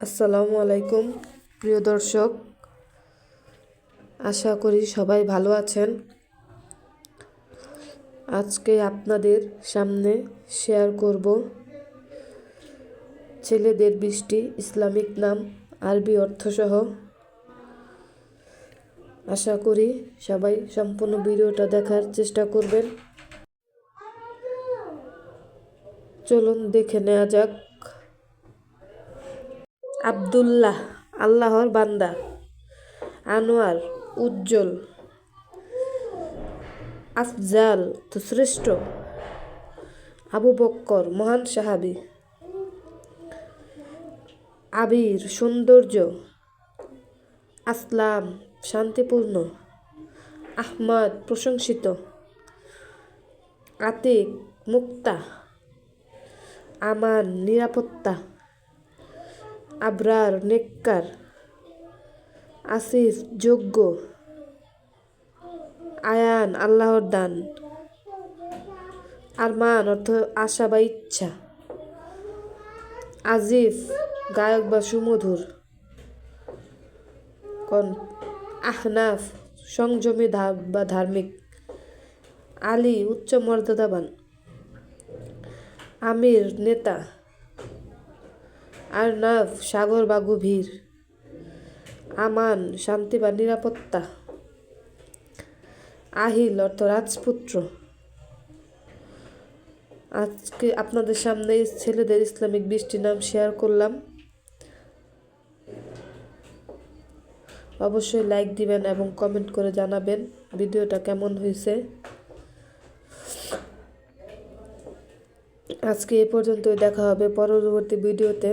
আসসালামু আলাইকুম, প্রিয় দর্শক। আশা করি সবাই ভালো আছেন। আজকে আপনাদের সামনে শেয়ার করব ছেলেদের বৃষ্টি, ইসলামিক নাম, আরবি অর্থসহ। আশা করি সবাই সম্পূর্ণ ভিডিওটা দেখার চেষ্টা করবেন। চলুন দেখে নেওয়া যাক। আব্দুল্লাহ, আল্লাহর বান্দা। আনোয়ার, উজ্জ্বল। আফজাল, তো শ্রেষ্ঠ। আবু বক্কর, মহান সাহাবি। আবির, সৌন্দর্য। আসলাম, শান্তিপূর্ণ। আহমদ, প্রশংসিত। আতিক, মুক্তা। আমান, নিরাপত্তা। আবরার, নেককার, আসিফ, যোগ্য, আয়ান, আল্লাহর দান, আরমান, অর্থ আশা বা ইচ্ছা আজিফ গায়ক বা সুমধুর, কন, আহনাফ, সংযমী বা ধার্মিক, আলী, উচ্চ মর্যাদাবান, আমির, নেতা আরনাভ সাগর বা গভীর, আমান, শান্তি বা নিরাপত্তা। আহিল অর্থ রাজপুত্র। আজকে আপনাদের সামনে ছেলেদের ইসলামিক বৃষ্টি নাম শেয়ার করলাম। অবশ্যই লাইক দিবেন এবং কমেন্ট করে জানাবেন ভিডিওটা কেমন হয়েছে। আজকে এ পর্যন্তই দেখা হবে পরবর্তী ভিডিওতে।